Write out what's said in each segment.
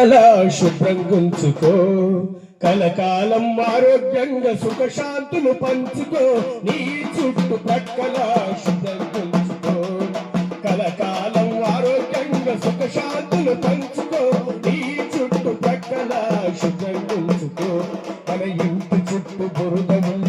అలా శుభ్రంగుంచుకో కలకాలం ఆరోగ్యంగా సుఖశాంతులు పంచుకో. నీ చుట్టుపక్కల శుభ్రంగుంచుకో కలకాలం ఆరోగ్యంగా సుఖశాంతులు పంచుకో. నీ చుట్టుపక్కల శుభ్రంగుంచుకో మన ఇంటి చుట్టూ బురదము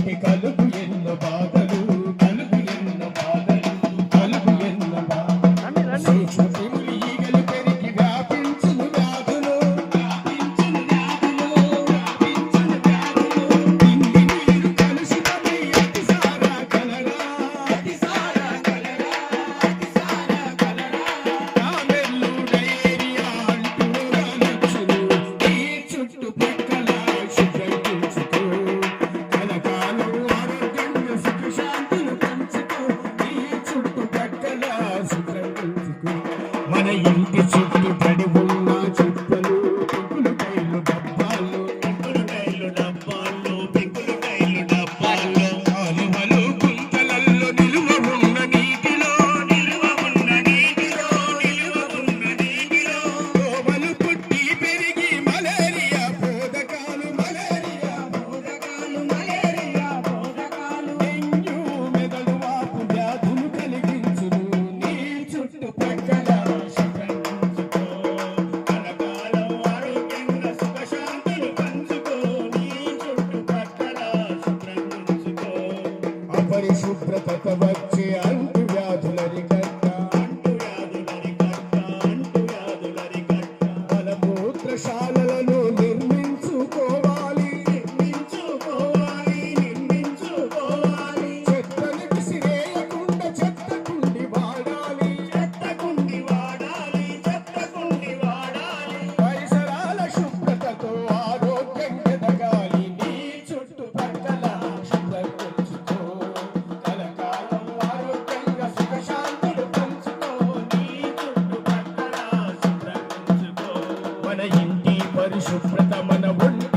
మన ఇంటి చుట్టూ పరిశుభ్రత వచ్చే అంటు వ్యాధులరిక ఇంటి పరిశుభ్రత మన ఒంటి